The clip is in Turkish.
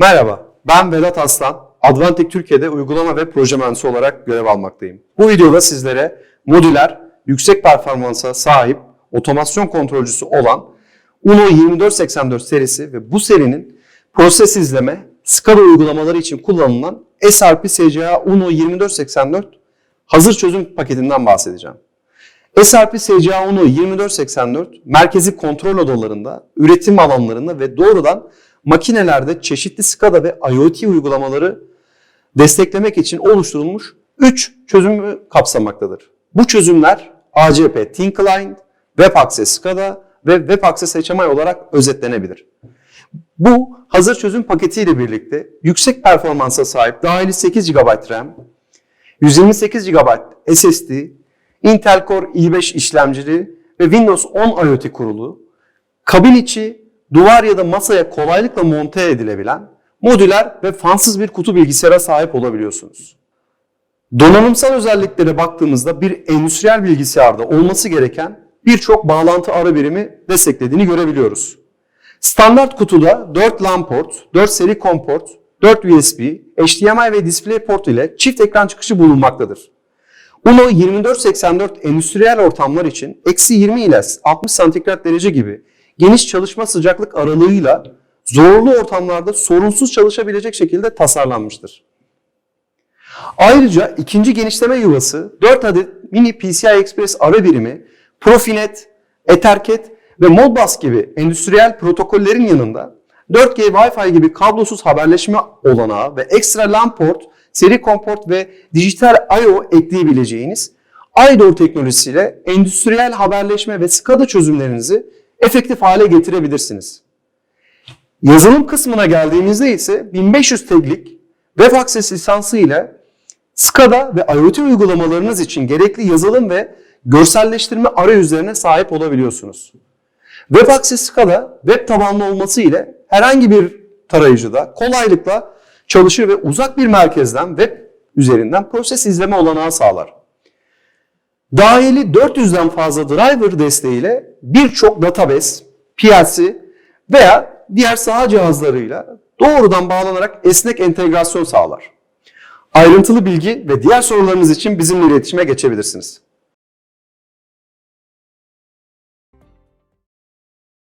Merhaba, ben Vedat Aslan. Advantek Türkiye'de uygulama ve proje mühendisi olarak görev almaktayım. Bu videoda sizlere modüler, yüksek performansa sahip otomasyon kontrolcüsü olan UNO 2484 serisi ve bu serinin proses izleme, SCADA uygulamaları için kullanılan SRP SCA UNO 2484 hazır çözüm paketinden bahsedeceğim. SRP SCA UNO 2484 merkezi kontrol odalarında, üretim alanlarında ve doğrudan makinelerde çeşitli SCADA ve IoT uygulamaları desteklemek için oluşturulmuş 3 çözümü kapsamaktadır. Bu çözümler ACP Thin Client, Web Access SCADA ve Web Access HMI olarak özetlenebilir. Bu hazır çözüm paketiyle birlikte yüksek performansa sahip dahili 8 GB RAM, 128 GB SSD, Intel Core i5 işlemcili ve Windows 10 IoT kurulu, kabin içi, duvar ya da masaya kolaylıkla monte edilebilen modüler ve fansız bir kutu bilgisayara sahip olabiliyorsunuz. Donanımsal özelliklere baktığımızda bir endüstriyel bilgisayarda olması gereken birçok bağlantı ara birimi desteklediğini görebiliyoruz. Standart kutuda 4 LAN port, 4 seri COM port, 4 USB, HDMI ve DisplayPort ile çift ekran çıkışı bulunmaktadır. UNO 2484 endüstriyel ortamlar için eksi 20 ile 60 santigrat derece gibi geniş çalışma sıcaklık aralığıyla zorlu ortamlarda sorunsuz çalışabilecek şekilde tasarlanmıştır. Ayrıca ikinci genişleme yuvası 4 adet mini PCI Express ara birimi, Profinet, Ethercat ve Modbus gibi endüstriyel protokollerin yanında 4G Wi-Fi gibi kablosuz haberleşme olanağı ve ekstra LAN port, seri komport ve dijital I.O. ekleyebileceğiniz iDoor teknolojisiyle endüstriyel haberleşme ve SCADA çözümlerinizi efektif hale getirebilirsiniz. Yazılım kısmına geldiğimizde ise 1500 taglik Web Access lisansı ile SCADA ve IoT uygulamalarınız için gerekli yazılım ve görselleştirme arayüzlerine sahip olabiliyorsunuz. Web Access SCADA web tabanlı olması ile herhangi bir tarayıcıda kolaylıkla çalışır ve uzak bir merkezden web üzerinden proses izleme olanağı sağlar. Dahili 400'den fazla driver desteğiyle birçok database, PLC veya diğer saha cihazlarıyla doğrudan bağlanarak esnek entegrasyon sağlar. Ayrıntılı bilgi ve diğer sorularınız için bizimle iletişime geçebilirsiniz.